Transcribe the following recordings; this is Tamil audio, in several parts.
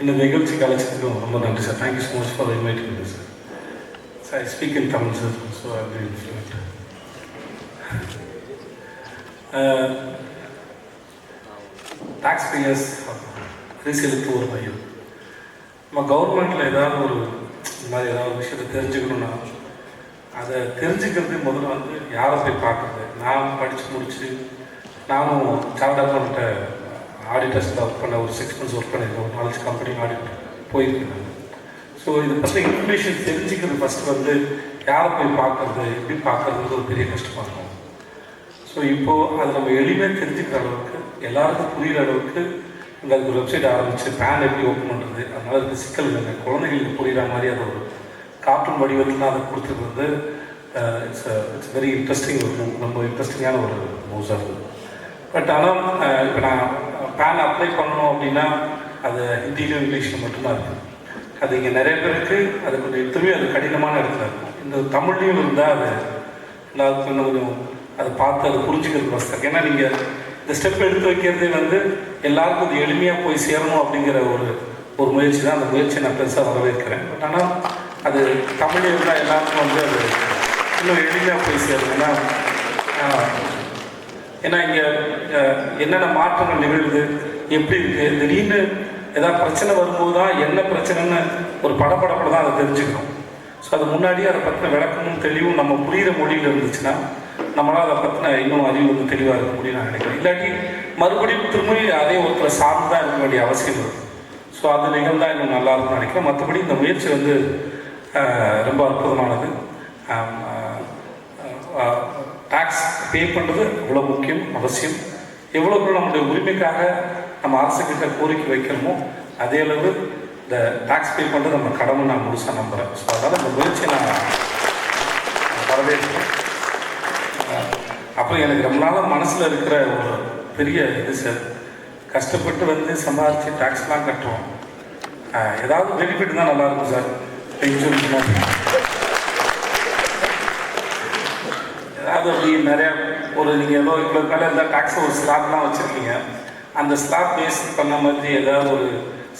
இந்த நிகழ்ச்சிக்கு அழைச்சதுக்கும் ரொம்ப நன்றி sir thank you so much for inviting sir sir I speak in Tamil sir so I be tax payers வரிசைகளுக்கு ஒரு பையன் நம்ம கவர்மெண்ட்டில் ஏதாவது ஒரு இந்த மாதிரி ஏதாவது ஒரு விஷயத்தை தெரிஞ்சுக்கணும்னா அதை தெரிஞ்சுக்கிறது முதல்ல வந்து யாரை போய் பார்க்குறது? நான் படித்து முடித்து நானும் சார்ட் அக்கௌண்ட்டை ஆடிட்டர்ஸில் ஒர்க் பண்ண ஒரு சிக்ஸ் மந்த்ஸ் ஒர்க் பண்ணியிருக்கேன் ஒரு நாலஞ்சு கம்பெனி ஆடிட் போயிருக்கேன் ஸோ இது ஃபஸ்ட்டு இன்ஃபர்மேஷன் தெரிஞ்சுக்கிறது ஃபஸ்ட்டு வந்து யாரை போய் பார்க்குறது எப்படி பார்க்குறது ஒரு பெரிய கஷ்டமாக இருக்கும். ஸோ இப்போது அது நம்ம எளிமையாக தெரிஞ்சுக்கிற அளவுக்கு எல்லாருக்கும் புரிகிற அளவுக்கு இந்த ஒரு வெப்சைட் ஆரம்பித்து பேன் எப்படி ஓப்பன் பண்ணுறது அதனால இருக்க சிக்கல் இல்லைங்க. குழந்தைகளுக்கு புரிகிற மாதிரி அது ஒரு கார்ட்டூன் வடிவத்தில் அதை கொடுத்தது வந்து இட்ஸ் இட்ஸ் வெரி இன்ட்ரெஸ்டிங் ஒரு ரொம்ப இன்ட்ரெஸ்டிங்கான ஒரு மூவ்ஸாக இருக்குது பட் ஆனால் இப்போ நான் பேன் அப்ளை பண்ணணும் அப்படின்னா அது ஹிந்திலையும் இங்கிலீஷில் மட்டும்தான் இருக்குது அது இங்கே நிறைய பேருக்கு அது கொஞ்சம் எத்தனையோ அது கடினமான இடத்துல இருக்கும். இந்த தமிழ்லையும் இருந்தால் அது எல்லாருக்கும் இன்னும் கொஞ்சம் அதை பார்த்து அதை புரிஞ்சுக்கிறது வசதி ஏன்னா நீங்கள் இந்த ஸ்டெப் எடுத்து வைக்கிறதே வந்து எல்லாருக்கும் அது எளிமையாக போய் சேரணும் அப்படிங்கிற ஒரு ஒரு முயற்சி தான். அந்த முயற்சியை நான் பெருசாக வரவேற்கிறேன். பட் ஆனால் அது தமிழ் இருந்தால் எல்லாருக்கும் வந்து அது இன்னும் எளிமையாக போய் சேரும் ஏன்னா ஏன்னா இங்கே என்னென்ன மாற்றங்கள் நிகழ்வுது எப்படி இருக்குது திடீர்னு ஏதாவது பிரச்சனை வரும்போது தான் என்ன பிரச்சனைன்னு ஒரு படப்படப்பட தான் அதை தெரிஞ்சுக்கணும். ஸோ அது முன்னாடியே அதை பற்றின விளக்கமும் தெளிவும் நம்ம புரிகிற மொழியில் இருந்துச்சுன்னா நம்மளால் அதை பற்றின இன்னும் அறிவு வந்து தெளிவாக இருக்க முடியும் நான் நினைக்கிறேன். இல்லாட்டி மறுபடியும் திரும்பி அதே ஒருத்தரை சார்ந்து தான் இருக்க வேண்டிய அவசியம் இருக்குது ஸோ அது நிகழ்ந்தால் இன்னும் நல்லா இருக்கும்னு நினைக்கிறேன். மற்றபடி இந்த முயற்சி வந்து ரொம்ப அற்புதமானது. டேக்ஸ் பே பண்ணுறது இவ்வளோ முக்கியம் அவசியம். எவ்வளோ நம்முடைய உரிமைக்காக நம்ம அரசுக்கிட்ட கோரிக்கை வைக்கிறோமோ அதே அளவு இந்த டேக்ஸ் பே பண்ணுறது நம்ம கடமை நான் முழுசாக நம்புகிறேன் ஸோ அதனால் இந்த முயற்சியை நான் வரவேற்கிறேன். அப்புறம் எனக்கு ரொம்ப நாளாக மனசில் இருக்கிற ஒரு பெரிய இது சார். கஷ்டப்பட்டு வந்து சம்பாதிச்சு டேக்ஸ்லாம் கட்டுறோம் ஏதாவது பெனிஃபிட் தான் நல்லாயிருக்கும் சார். பென்ஷன் அது அப்படி நிறையா ஒரு நீங்கள் ஏதோ இவ்வளோ மேலே இருந்தால் டேக்ஸ் ஒரு ஸ்லாப்லாம் வச்சுருக்கீங்க. அந்த ஸ்லாப் பேஸ் பண்ண மாதிரி ஏதாவது ஒரு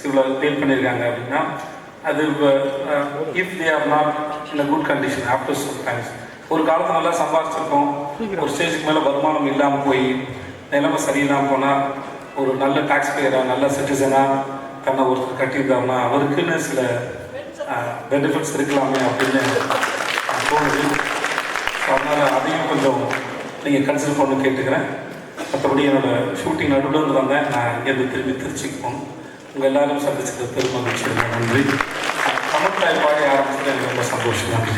இவ்வளோ பே பண்ணியிருக்காங்க அப்படின்னா அது if they are not in good condition after some times ஒரு காலத்தில் நல்லா சம்பாதிச்சிருக்கோம் ஒரு ஸ்டேஜுக்கு மேலே வருமானம் இல்லாமல் போய் நிலைமை சரியில்லாமல் போனால் ஒரு நல்ல டாக்ஸ் பேயராக நல்ல சிட்டிசனாக தன்னை ஒருத்தர் கட்டியிருந்தாங்கன்னா அவருக்குன்னு சில பெனிஃபிட்ஸ் இருக்கலாமே அப்படின்னு தோணுது அதனால் அதையும் கொஞ்சம் நீங்கள் கன்சிடர் பண்ணி கேட்டுக்கிறேன். மற்றபடி என்னோடய ஷூட்டிங் நடுவில் வந்து வந்தேன் நான் இங்கேருந்து திரும்பி திருச்சிக்கு போகணும். உங்கள் எல்லாரும் சந்திச்சது பெருமகிழ்ச்சி நன்றி. தமிழ் தாய் பாடி ஆரம்பிச்சது எனக்கு ரொம்ப சந்தோஷம். நன்றி.